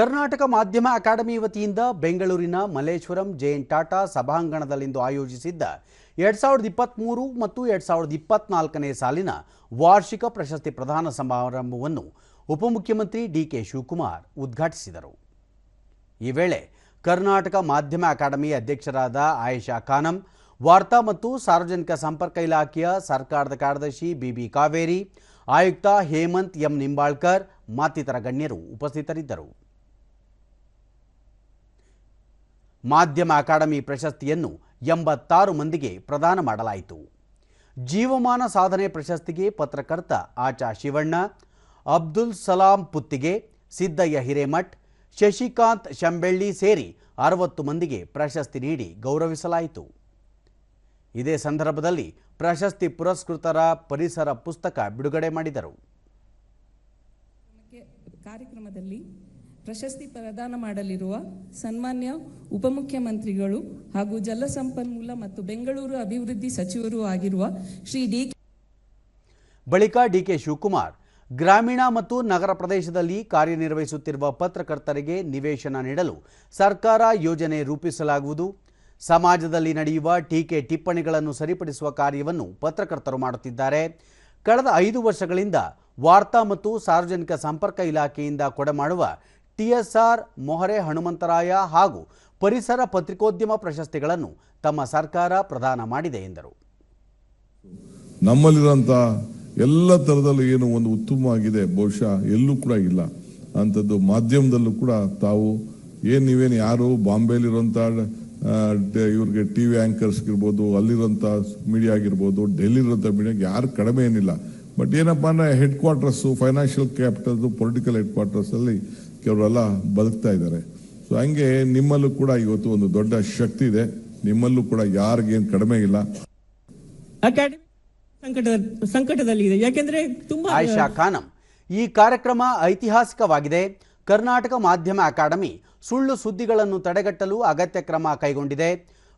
ಕರ್ನಾಟಕ ಮಾಧ್ಯಮ ಅಕಾಡೆಮಿ ವತಿಯಿಂದ ಬೆಂಗಳೂರಿನ ಮಲ್ಲೇಶ್ವರಂ ಜೆಎನ್ ಟಾಟಾ ಸಭಾಂಗಣದಲ್ಲಿಂದು ಆಯೋಜಿಸಿದ್ದ ಎರಡ್ ಸಾವಿರದ ಇಪ್ಪತ್ತ್ಮೂರು ಮತ್ತು ಎರಡ್ ಸಾವಿರದ ಇಪ್ಪತ್ನಾಲ್ಕನೇ ಸಾಲಿನ ವಾರ್ಷಿಕ ಪ್ರಶಸ್ತಿ ಪ್ರದಾನ ಸಮಾರಂಭವನ್ನು ಉಪಮುಖ್ಯಮಂತ್ರಿ ಡಿಕೆ ಶಿವಕುಮಾರ್ ಉದ್ಘಾಟಿಸಿದರು. ಈ ವೇಳೆ ಕರ್ನಾಟಕ ಮಾಧ್ಯಮ ಅಕಾಡೆಮಿ ಅಧ್ಯಕ್ಷರಾದ ಆಯೇಷಾ ಖಾನಂ, ವಾರ್ತಾ ಮತ್ತು ಸಾರ್ವಜನಿಕ ಸಂಪರ್ಕ ಇಲಾಖೆಯ ಸರ್ಕಾರದ ಕಾರ್ಯದರ್ಶಿ ಬಿಬಿ ಕಾವೇರಿ, ಆಯುಕ್ತ ಹೇಮಂತ್ ಎಂ. ನಿಂಬಾಳ್ಕರ್, ಮತ್ತಿತರ ಗಣ್ಯರು ಉಪಸ್ಥಿತರಿದ್ದರು. ಮಾಧ್ಯಮ ಅಕಾಡೆಮಿ ಪ್ರಶಸ್ತಿಯನ್ನು ಎಂಬತ್ತಾರು ಮಂದಿಗೆ ಪ್ರದಾನ ಮಾಡಲಾಯಿತು. ಜೀವಮಾನ ಸಾಧನೆ ಪ್ರಶಸ್ತಿಗೆ ಪತ್ರಕರ್ತ ಆಚಾ ಶಿವಣ್ಣ, ಅಬ್ದುಲ್ ಸಲಾಂ ಪುತ್ತಿಗೆ ಸಿದ್ದಯ್ಯ ಹಿರೇಮಠ್, ಶಶಿಕಾಂತ್ ಶಂಬೆಳ್ಳಿ ಸೇರಿ ಅರವತ್ತು ಮಂದಿಗೆ ಪ್ರಶಸ್ತಿ ನೀಡಿ ಗೌರವಿಸಲಾಯಿತು. ಇದೇ ಸಂದರ್ಭದಲ್ಲಿ ಪ್ರಶಸ್ತಿ ಪುರಸ್ಕೃತರ ಪರಿಸರ ಪುಸ್ತಕ ಬಿಡುಗಡೆ ಮಾಡಿದರು. ಕಾರ್ಯಕ್ರಮದಲ್ಲಿ ಪ್ರಶಸ್ತಿ ಪ್ರದಾನ ಮಾಡಲಿರುವ ಸನ್ಮಾನ್ಯ ಉಪಮುಖ್ಯಮಂತ್ರಿಗಳು ಹಾಗೂ ಜಲಸಂಪನ್ಮೂಲ ಮತ್ತು ಬೆಂಗಳೂರು ಅಭಿವೃದ್ಧಿ ಸಚಿವರು ಆಗಿರುವ ಶ್ರೀ ಡಿ ಬಳಿಕ ಡಿಕೆ ಶಿವಕುಮಾರ್, ಗ್ರಾಮೀಣ ಮತ್ತು ನಗರ ಪ್ರದೇಶದಲ್ಲಿ ಕಾರ್ಯನಿರ್ವಹಿಸುತ್ತಿರುವ ಪತ್ರಕರ್ತರಿಗೆ ನಿವೇಶನ ನೀಡಲು ಸರ್ಕಾರ ಯೋಜನೆ ರೂಪಿಸಲಾಗುವುದು. ಸಮಾಜದಲ್ಲಿ ನಡೆಯುವ ಟೀಕೆ ಟಿಪ್ಪಣಿಗಳನ್ನು ಸರಿಪಡಿಸುವ ಕಾರ್ಯವನ್ನು ಪತ್ರಕರ್ತರು ಮಾಡುತ್ತಿದ್ದಾರೆ. ಕಳೆದ ಐದು ವರ್ಷಗಳಿಂದ ವಾರ್ತಾ ಮತ್ತು ಸಾರ್ವಜನಿಕ ಸಂಪರ್ಕ ಇಲಾಖೆಯಿಂದ ಕೊಡಮಾಡುವ ಟಿಎಸ್ಆರ್ ಮೊಹರೆ ಹನುಮಂತರಾಯ ಹಾಗೂ ಪರಿಸರ ಪತ್ರಿಕೋದ್ಯಮ ಪ್ರಶಸ್ತಿಗಳನ್ನು ತಮ್ಮ ಸರ್ಕಾರ ಪ್ರದಾನ ಮಾಡಿದೆ ಎಂದರು. ನಮ್ಮಲ್ಲಿರೋಂಥ ಎಲ್ಲ ಥರದಲ್ಲೂ ಏನು ಒಂದು ಉತ್ತಮವಾಗಿದೆ ಬಹುಶಃ ಎಲ್ಲೂ ಕೂಡ ಇಲ್ಲ. ಅಂಥದ್ದು ಮಾಧ್ಯಮದಲ್ಲೂ ಕೂಡ ತಾವು ಏನು ನೀವೇನು ಯಾರು ಡ- ಇವ್ರಿಗೆ ಟಿ ವಿ ಆ್ಯಂಕರ್ಸ್ಗಿರ್ಬೋದು ಅಲ್ಲಿರುವಂಥ ಮೀಡಿಯಾ ಆಗಿರ್ಬೋದು ಡೆಲ್ಲಿಲಿರೋಂಥ ಮೀಡಿಯಾಗೆ ಯಾರು ಕಡಿಮೆ ಏನಿಲ್ಲ. ಬಟ್ ಏನಪ್ಪ ಅಂದ್ರೆ ಹೆಡ್ ಕ್ವಾರ್ಟರ್ಸು ಫೈನಾನ್ಷಿಯಲ್ ಕ್ಯಾಪಿಟಲ್ದು ಪೊಲಿಟಿಕಲ್ ಹೆಡ್ ಕ್ವಾರ್ಟರ್ಸಲ್ಲಿ ಕೆಲವರೆಲ್ಲ ಬದುಕ್ತಾ ಇದ್ದಾರೆ. ಸೊ ಹಂಗೆ ನಿಮ್ಮಲ್ಲೂ ಕೂಡ ಇವತ್ತು ಒಂದು ದೊಡ್ಡ ಶಕ್ತಿ ಇದೆ. ನಿಮ್ಮಲ್ಲೂ ಕೂಡ ಯಾರಿಗೇನು ಕಡಿಮೆ ಇಲ್ಲ. ಅಕಾಡೆಮಿ ಸಂಕಟದ ಸಂಕಟದಲ್ಲಿದೆ ಯಾಕೆಂದ್ರೆ ತುಂಬಾ ಆಯಿಷಾ ಖಾನಂ ಈ ಕಾರ್ಯಕ್ರಮ ಐತಿಹಾಸಿಕವಾಗಿದೆ. ಕರ್ನಾಟಕ ಮಾಧ್ಯಮ ಅಕಾಡೆಮಿ ಸುಳ್ಳು ಸುದ್ದಿಗಳನ್ನು ತಡೆಗಟ್ಟಲು ಅಗತ್ಯ ಕ್ರಮ ಕೈಗೊಂಡಿದೆ.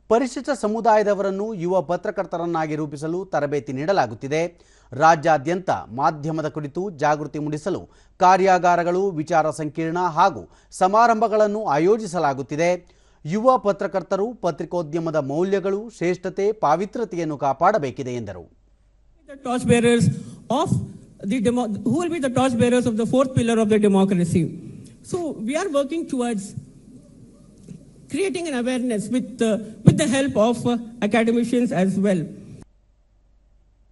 ಪರಿಶಿಷ್ಟ ಸಮುದಾಯದವರನ್ನು ಯುವ ಪತ್ರಕರ್ತರನ್ನಾಗಿ ರೂಪಿಸಲು ತರಬೇತಿ ನೀಡಲಾಗುತ್ತಿದೆ. ರಾಜ್ಯಾದ್ಯಂತ ಮಾಧ್ಯಮದ ಕುರಿತು ಜಾಗೃತಿ ಮೂಡಿಸಲು ಕಾರ್ಯಾಗಾರಗಳು, ವಿಚಾರ ಸಂಕಿರಣ ಹಾಗೂ ಸಮಾರಂಭಗಳನ್ನು ಆಯೋಜಿಸಲಾಗುತ್ತಿದೆ. ಯುವ ಪತ್ರಕರ್ತರು ಪತ್ರಿಕೋದ್ಯಮದ ಮೌಲ್ಯಗಳು, ಶ್ರೇಷ್ಠತೆ ಪಾವಿತ್ರತೆಯನ್ನು ಕಾಪಾಡಬೇಕಿದೆ ಎಂದರು. So, we are working towards creating an awareness with uh, with the help of uh, academicians as well.